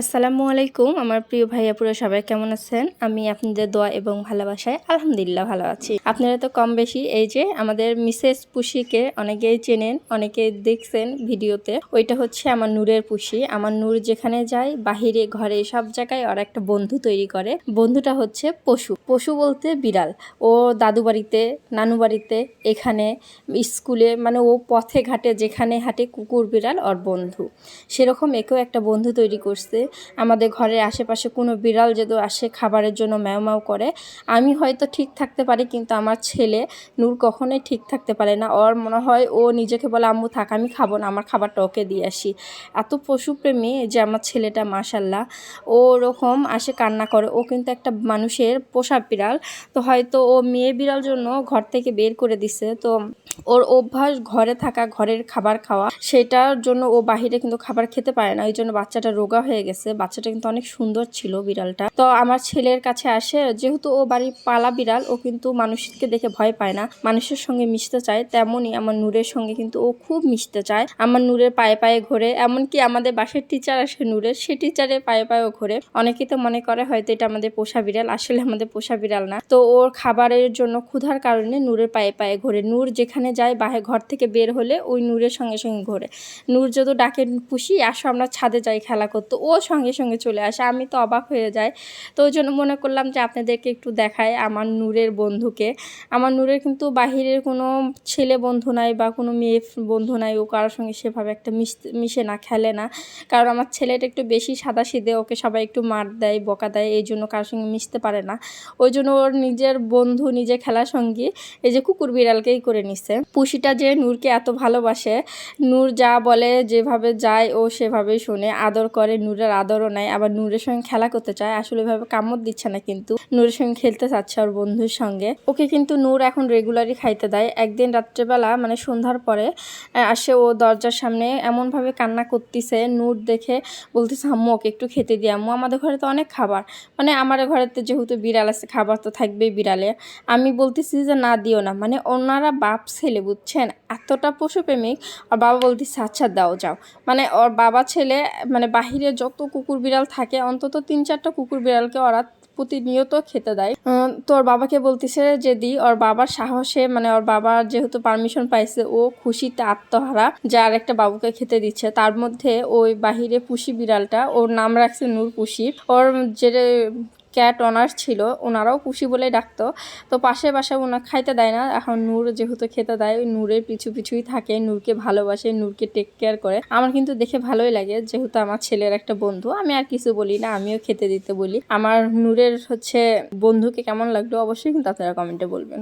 আসসালামু আলাইকুম, আমার প্রিয় ভাইয়া পুরো সবাই কেমন আছেন? আমি আপনাদের দোয়া এবং ভালোবাসায় আলহামদুলিল্লাহ ভালো আছি। আপনারা তো কম বেশি, এই যে আমাদের মিসেস পুষিকে অনেকেই চেনেন অনেকে দেখছেন ভিডিওতে। ওইটা হচ্ছে আমার নূরের পুষি। আমার নূর যেখানে যায়, বাহিরে, ঘরে, সব জায়গায় ওর একটা বন্ধু তৈরি করে। বন্ধুটা হচ্ছে পশু। পশু বলতে বিড়াল। ও দাদু বাড়িতে, নানু বাড়িতে, এখানে, স্কুলে মানে ও পথে ঘাটে যেখানে হাঁটে কুকুর, বিড়াল, ওর বন্ধু। সেরকম একেও একটা বন্ধু তৈরি করছে। আমাদের ঘরের আশেপাশে কোনো বিড়াল যদি আসে খাবারের জন্য ম্যাও ম্যাও করে, আমি হয়তো ঠিক থাকতে পারি, কিন্তু আমার ছেলে নূর কখনোই ঠিক থাকতে পারে না। ওর মনে হয় ও নিজেকে বলে, আম্মু, থাক, আমি খাব না, আমার খাবারটা ওকে দিয়ে আসি। এত পশুপ্রেমী যে আমার ছেলেটা মাসাল্লাহ ও ওরকম আসে কান্না করে। ও কিন্তু একটা মানুষের পোষা বিড়াল, তো হয়তো ও মেয়ে বিড়াল জন্য ঘর থেকে বের করে দিছে। তো ওর অভ্যাস ঘরে থাকা, ঘরের খাবার খাওয়া, সেটার জন্য ও বাহিরে কিন্তু খাবার খেতে পারে না। ওই জন্য বাচ্চাটা রোগা হয়ে গেছে। বাচ্চাটা কিন্তু অনেক সুন্দর ছিল বিড়ালটা। তো আমার ছেলের কাছে আসে, যেহেতু ও বাড়ির পালা বিড়াল, ও কিন্তু মানুষকে দেখে ভয় পায় না। মানুষের সঙ্গে মিশতে চায়, তেমনই আমার নূরের সঙ্গে কিন্তু ও খুব মিশতে চায়। আমার নূরের পায়ে পায়ে ঘোরে, এমনকি আমাদের বাসের টিচার আসে নূরের, সে টিচারের পায়ে পায়েও ঘোরে। অনেকেই তো মনে করে হয়তো এটা আমাদের পোষা বিড়াল, আসলে আমাদের পোষা বিড়াল না। তো ওর খাবারের জন্য ক্ষুধার কারণে নূরের পায়ে পায়ে ঘোরে। নূর যেখানে যায় বাহে ঘর থেকে বের হলে ওই নূরের সঙ্গে সঙ্গে ঘোরে। নূর যত ডাকে পুষি, আসো আমরা ছাদে যাই খেলা করতো। ও সঙ্গে সঙ্গে চলে আসে। আমি তো অবাক হয়ে যাই। তো ওই জন্য মনে করলাম যে আপনাদেরকে একটু দেখায় আমার নূরের বন্ধুকে। আমার নূরের কিন্তু বাহিরের কোনো ছেলে বন্ধু নাই বা কোনো মেয়ে বন্ধু নাই। ও কারোর সঙ্গে সেভাবে একটা মিশে না, খেলে না। কারণ আমার ছেলেটা একটু বেশি সাদা সিদে ওকে সবাই একটু মার দেয়, বকা দেয়, এই জন্য কারোর সঙ্গে মিশতে পারে না। ওই জন্য ওর নিজের বন্ধু নিজে খেলার সঙ্গী, এই যে কুকুর বিড়ালকেই করে নিছে। পুষিটা যে নূরকে এত ভালোবাসে, নূর যা বলে, যেভাবে যায়, ও সেভাবেই শোনে, আদর করে নূরের আদরও নেয় আবার নূরের সঙ্গে খেলা করতে চায়, আসলে এভাবে কামড় দিচ্ছে না কিন্তু। নূরের সঙ্গে খেলতে চাচ্ছে ওর বন্ধুর সঙ্গে। ওকে কিন্তু নূর এখন রেগুলারই খাইতে দেয়। একদিন রাত্রেবেলা মানে সন্ধ্যার পরে আসে ও দরজার সামনে এমনভাবে কান্না করতেছে। নূর দেখে বলতেছে, আম্মু, ওকে একটু খেতে দিয়ে আম্মু, আমাদের ঘরে তো অনেক খাবার। মানে আমার ঘরেতে যেহেতু বিড়াল আছে, খাবার তো থাকবেই বিড়ালে। আমি বলতেছি যে, না, দিও না। মানে ওনারা বাপ, ছেলে, বুঝছেন? এতটা পশুপ্রেমিক। আর বাবা বলতেছে আচ্ছা দাও, যাও। মানে ওর বাবা, ছেলে মানে বাহিরে যত কুকুর বিড়াল থাকে, অন্তত তিন চারটা কুকুর বিড়ালকে ওরা প্রতিনিয়ত খেতে দেয়। তো ওর বাবাকে বলতেছে যে, দি, ওর বাবার সাহসে মানে ওর বাবার যেহেতু পারমিশন পাইছে, ও খুশিতে আত্মহারা, যা আর একটা বাবুকে খেতে দিচ্ছে। তার মধ্যে ওই বাহিরে পুষি বিড়ালটা, ওর নাম রাখছে নূর পুষি। ওর যে ক্যাট অনার্স ছিল ওনারাও পুষি বলে ডাকতো। তো পাশে পাশে ওনার খাইতে দেয় না, এখন নূর যেহেতু খেতে দেয়, ওই নূরের পিছু পিছুই থাকে, নূরকে ভালোবাসে, নূরকে টেক কেয়ার করে। আমার কিন্তু দেখে ভালোই লাগে, যেহেতু আমার ছেলের একটা বন্ধু, আমি আর কিছু বলি না, আমিও খেতে দিতে বলি। আমার নূরের হচ্ছে বন্ধুকে কেমন লাগল অবশ্যই কিন্তু আপনারা কমেন্টে বলবেন।